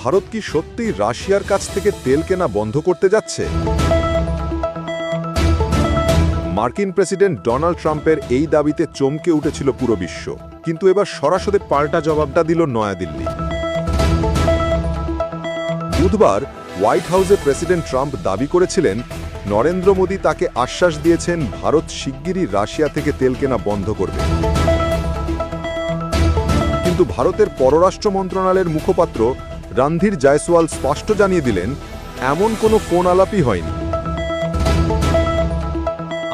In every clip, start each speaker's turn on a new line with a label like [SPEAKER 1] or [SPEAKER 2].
[SPEAKER 1] ভারত কি সত্যিই রাশিয়ার কাছ থেকে তেল কেনা বন্ধ করতে যাচ্ছে? মার্কিন প্রেসিডেন্ট ডোনাল্ড ট্রাম্পের এই দাবিতে চমকে উঠেছিল পুরো বিশ্ব। কিন্তু এবার সরাসরি পাল্টা জবাবটা দিল নয়াদিল্লি বুধবার হোয়াইট হাউসে প্রেসিডেন্ট ট্রাম্প দাবি করেছিলেন, নরেন্দ্র মোদী তাকে আশ্বাস দিয়েছেন ভারত শিগগিরই রাশিয়া থেকে তেল কেনা বন্ধ করবে। কিন্তু ভারতের পররাষ্ট্র মন্ত্রণালয়ের মুখপাত্র রণধীর জয়সওয়াল স্পষ্ট জানিয়ে দিলেন, এমন কোনো ফোন আলাপই হয়নি।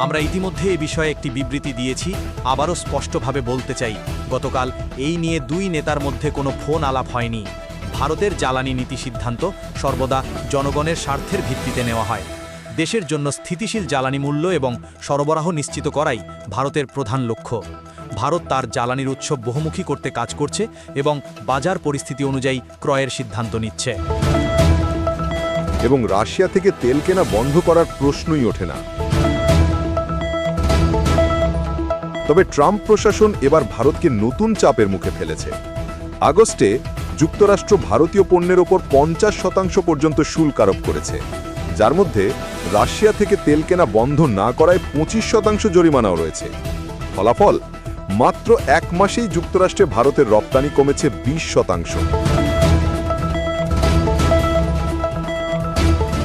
[SPEAKER 2] আমরা ইতিমধ্যে এ বিষয়ে একটি বিবৃতি দিয়েছি, আবারও স্পষ্টভাবে বলতে চাই, গতকাল এই নিয়ে দুই নেতার মধ্যে কোনো ফোন আলাপ হয়নি। ভারতের জ্বালানি নীতি সিদ্ধান্ত সর্বদা জনগণের স্বার্থের ভিত্তিতে নেওয়া হয়। দেশের জন্য স্থিতিশীল জ্বালানি মূল্য এবং সরবরাহ নিশ্চিত করাই ভারতের প্রধান লক্ষ্য। ভারত তার জ্বালানির উৎসব বহুমুখী করতে কাজ করছে এবং বাজার পরিস্থিতি অনুযায়ী ক্রয়ের সিদ্ধান্ত নিচ্ছে।
[SPEAKER 1] এবং রাশিয়া থেকে তেল কেনা বন্ধ করার প্রশ্নই ওঠে না। তবে ট্রাম্প প্রশাসন এবার ভারতকে নতুন চাপের মুখে ফেলেছে। আগস্টে যুক্তরাষ্ট্র ভারতীয় পণ্যের ওপর পঞ্চাশ শতাংশ পর্যন্ত শুল্ক আরোপ করেছে। যার মধ্যে রাশিয়া থেকে তেল কেনা বন্ধ না করায় পঁচিশ শতাংশ জরিমানাও রয়েছে। ফলাফল মাত্র এক মাসেই যুক্তরাষ্ট্রে ভারতের রপ্তানি কমেছে বিশ শতাংশ।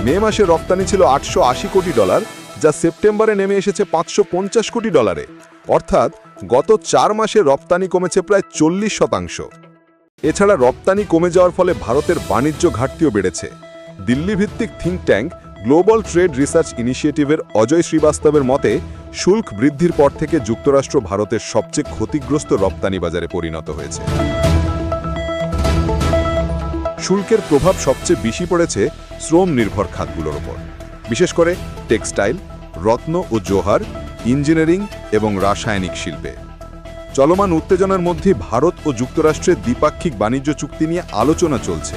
[SPEAKER 1] মে মাসে রপ্তানি ছিল আটশো আশি কোটি ডলার, যা সেপ্টেম্বরে নেমে এসেছে পাঁচশো পঞ্চাশ কোটি ডলারে। অর্থাৎ গত চার মাসে রপ্তানি কমেছে প্রায় চল্লিশ শতাংশ। এছাড়া রপ্তানি কমে যাওয়ার ফলে ভারতের বাণিজ্য ঘাটতিও বেড়েছে। দিল্লি ভিত্তিক think tank Global Trade Research ইনিশিয়েটিভের Ajay শ্রীবাস্তবের মতে শুল্ক বৃদ্ধির পর থেকে যুক্তরাষ্ট্র ভারতের সবচেয়ে ক্ষতিগ্রস্ত রপ্তানি বাজারে পরিণত হয়েছে। শুল্কের প্রভাব সবচেয়ে বেশি পড়েছে শ্রম নির্ভর খাতগুলোর ওপর। বিশেষ করে টেক্সটাইল, রত্ন ও জোহার, ইঞ্জিনিয়ারিং এবং রাসায়নিক শিল্পে। চলমান উত্তেজনার মধ্যে ভারত ও যুক্তরাষ্ট্রের দ্বিপাক্ষিক বাণিজ্য চুক্তি নিয়ে আলোচনা চলছে।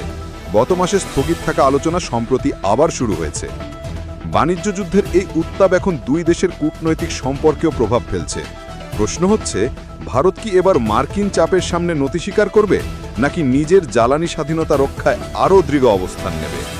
[SPEAKER 1] গত মাসে স্থগিত থাকা আলোচনা সম্প্রতি আবার শুরু হয়েছে। বাণিজ্য যুদ্ধের এই উত্তাপ এখন দুই দেশের কূটনৈতিক সম্পর্কেও প্রভাব ফেলছে। প্রশ্ন হচ্ছে, ভারত কি এবার মার্কিন চাপের সামনে নতি স্বীকার করবে, নাকি নিজের জ্বালানি স্বাধীনতা রক্ষায় আরও দৃঢ় অবস্থান নেবে?